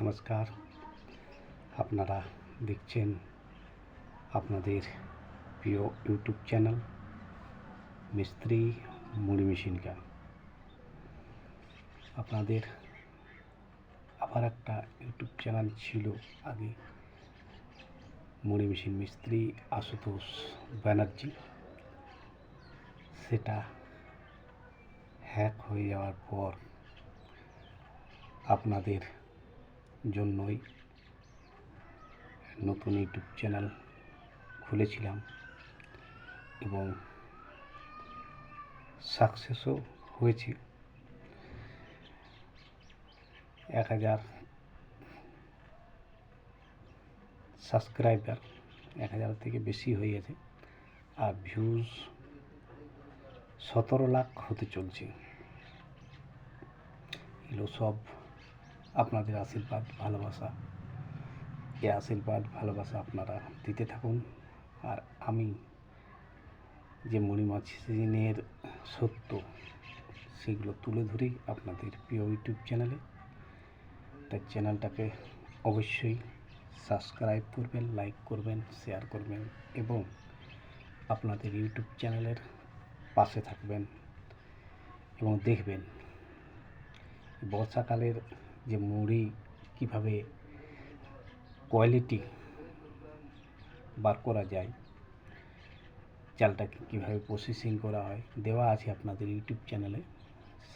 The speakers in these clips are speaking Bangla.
নমস্কার। আপনারা দেখছেন আপনাদের প্রিয় ইউটিউব চ্যানেল মিস্ত্রি মুড়ি মেশিনকা আপনাদের আবার একটা ইউটিউব চ্যানেল ছিল আগে, মুড়ি মেশিন মিস্ত্রি আশুতোষ ব্যানার্জি। সেটা হ্যাক হয়ে যাওয়ার পর আপনাদের জন্যই নতুন ইউটিউব চ্যানেল খুলেছিলাম এবং সাকসেসও হয়েছে। এক হাজার সাবস্ক্রাইবার এক হাজার থেকে বেশি হয়ে গেছে আর ভিউজ সতেরো লাখ হতে চলছে। এগুলো সব আপনাদের আশীর্বাদ, ভালোবাসা। এই আশীর্বাদ, ভালোবাসা আপনারা দিতে থাকুন। আর আমি যে মণিমাছিনের সত্য সেগুলো তুলে ধরি আপনাদের প্রিয় ইউটিউব চ্যানেলে। তার চ্যানেলটাকে অবশ্যই সাবস্ক্রাইব করবেন, লাইক করবেন, শেয়ার করবেন এবং আপনাদের ইউটিউব চ্যানেলের পাশে থাকবেন এবং দেখবেন। বর্ষাকালের যে মুড়ি কীভাবে কোয়ালিটি বার করা যায়, চালটাকে কীভাবে প্রসেসিং করা হয়, দেওয়া আছে আপনাদের ইউটিউব চ্যানেলে।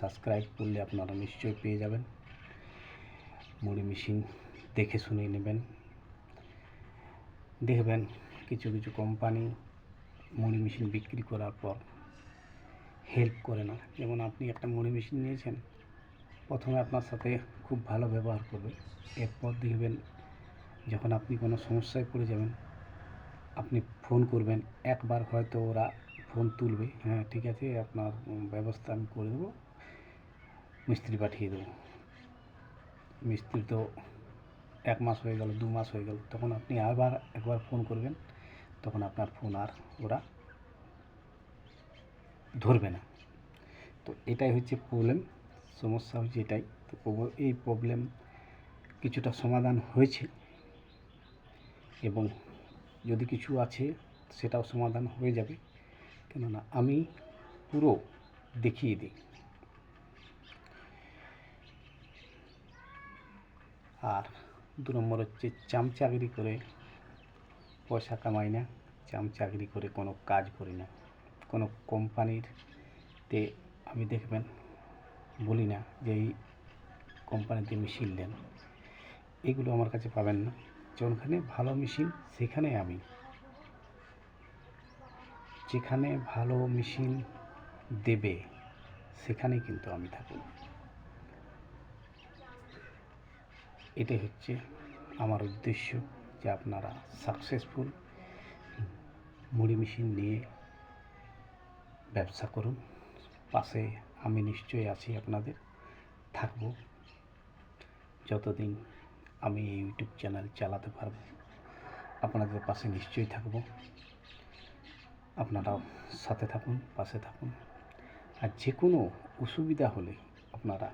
সাবস্ক্রাইব করলে আপনারা নিশ্চয়ই পেয়ে যাবেন। মুড়ি মেশিন দেখে শুনে নেবেন। দেখবেন কিছু কিছু কোম্পানি মুড়ি মেশিন বিক্রি করার পর হেল্প করে না। যেমন আপনি একটা মুড়ি মেশিন নিয়েছেন, প্রথমে আপনার সাথে খুব ভালো ব্যবহার করবে এরপর দেখবেন যখন আপনি কোনো সমস্যায় পড়ে যাবেন, আপনি ফোন করবেন। একবার হয়তো ওরা ফোন তুলবে। হ্যাঁ ঠিক আছে, আপনার ব্যবস্থা আমি করে দেবো। মিস্ত্রি পাঠিয়ে দেবো। মিস্ত্রি তো এক মাস হয়ে গেল, দু মাস হয়ে গেল। তখন আপনি আবার একবার ফোন করবেন, তখন আপনার ফোন আর ওরা ধরবে না। তো এটাই হচ্ছে প্রবলেম সমস্যা হচ্ছে এটাই। এই প্রবলেম কিছুটা সমাধান হয়েছে এবং যদি কিছু আছে সেটাও সমাধান হয়ে যাবে। কেননা আমি পুরো দেখিয়ে দিই। আর দু নম্বর হচ্ছে চামচাগিরি করে পয়সা কামাই না চামচাগিরি করে কোনো কাজ করি না। কোনো কোম্পানির তে আমি দেখবেন বলি না যে এই কোম্পানিতে মেশিন নেন এগুলো আমার কাছে পাবেন না। যেখানে ভালো মেশিন, সেখানে আমি। যেখানে ভালো মেশিন দেবে, সেখানে কিন্তু আমি থাকি এটাই হচ্ছে আমার উদ্দেশ্য যে আপনারা সাকসেসফুল মুড়ি মেশিন নিয়ে ব্যবসা করুন। পাশে আমি নিশ্চয়ই আছি আপনাদের। থাকব। যতদিন আমি এই ইউটিউব চ্যানেল চালাতে পারব, আপনাদের পাশে নিশ্চয়ই থাকব। আপনারাও সাথে থাকুন, পাশে থাকুন। আর যে কোনো অসুবিধা হলে আপনারা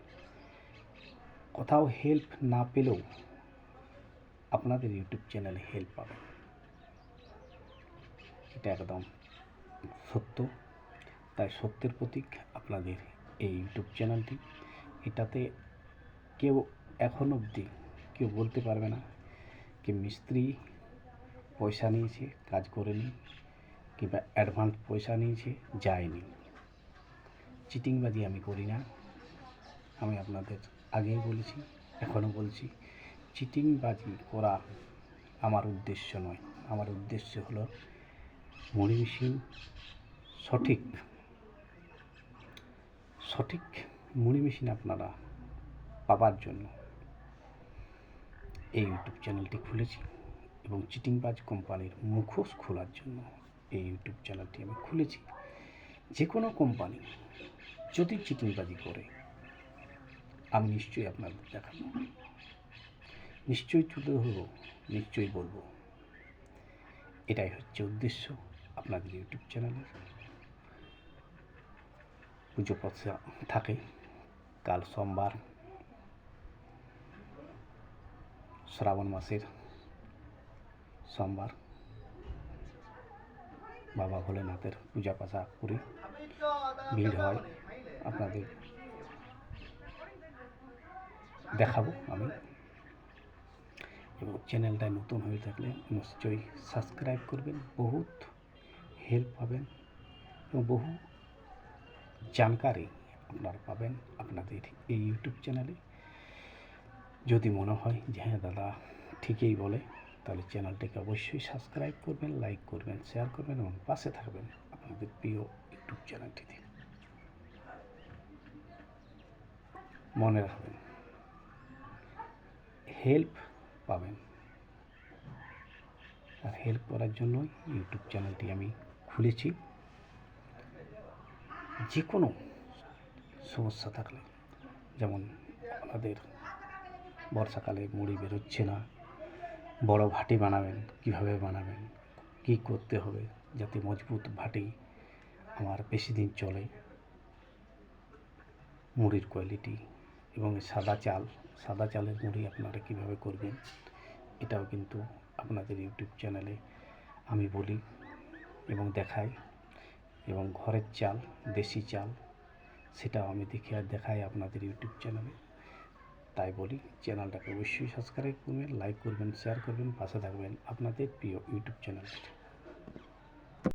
কোথাও হেল্প না পেলেও আপনাদের ইউটিউব চ্যানেলে হেল্প পাবেন। এটা একদম সত্য। তাই সত্যের প্রতীক আপনাদের এই ইউটিউব চ্যানেলটি। এটাতে কেউ এখন অবধি কেউ বলতে পারবে না কি মিস্ত্রি পয়সা নিয়েছে, কাজ করেনি কিংবা অ্যাডভান্স পয়সা নিয়েছে, যায়নি। চিটিংবাজি আমি করি না। আমি আপনাদের আগেই বলেছি, এখনও বলছি, চিটিংবাজি করা আমার উদ্দেশ্য নয়। আমার উদ্দেশ্য হলো মুড়ি মেশিন সঠিক সঠিক মুড়ি মেশিন আপনারা পাবার জন্য। এই ইউটিউব চ্যানেলটি খুলেছি এবং চিটিংবাজ কোম্পানির মুখোশ খোলার জন্য এই ইউটিউব চ্যানেলটি আমি খুলেছি। যে কোনো কোম্পানি যদি চিটিংবাজি করে, আমি নিশ্চয়ই আপনাদের দেখাবো। নিশ্চয়ই তুলে ধরবো, নিশ্চয়ই বলব। এটাই হচ্ছে উদ্দেশ্য আপনাদের ইউটিউব চ্যানেলের পুজো পয়সা থাকে কাল সোমবার শ্রাবণ মাসের সোমবার বাবা ভোলেনাথের পূজা পাশা করি ভিড় হয়। আপনাদের দেখাবো আমি। এবং চ্যানেলটা নতুন হয়ে থাকলে নিশ্চয়ই সাবস্ক্রাইব করবেন, বহুত হেল্প পাবেন এবং বহু জানকারি আপনারা পাবেন আপনাদের এই ইউটিউব চ্যানেলে। যদি মনে হয় যে হ্যাঁ দাদা, ঠিকই বলে, তাহলে চ্যানেলটিকে অবশ্যই সাবস্ক্রাইব করবেন লাইক করবেন শেয়ার করবেন এবং পাশে থাকবেন আপনাদের প্রিয় ইউটিউব চ্যানেলটিতে। মনে রাখবেন হেল্প পাবেন। আর হেল্প করার জন্যই ইউটিউব চ্যানেলটি আমি খুলেছি। যে কোনো সমস্যা থাকলে, যেমন আমাদের বর্ষাকালে মুড়ি বেরোচ্ছে না। বড় ভাটি বানাবেন, কীভাবে বানাবেন, কি করতে হবে যাতে মজবুত ভাটি আমার বেশি দিন চলে? মুড়ির কোয়ালিটি এবং সাদা চাল, সাদা চালের মুড়ি আপনারা কীভাবে করবেন? এটাও কিন্তু আপনাদের ইউটিউব চ্যানেলে আমি বলি এবং দেখাই। এবং ঘরের চাল, দেশি চাল, সেটাও আমি দেখে আর দেখাই আপনাদের ইউটিউব চ্যানেলে তাই বলি, চ্যানেলটাকে অবশ্যই সাবস্ক্রাইব করবেন লাইক করবেন শেয়ার করবেন, পাশে থাকবেন আপনাদের প্রিয় ইউটিউব চ্যানেলটি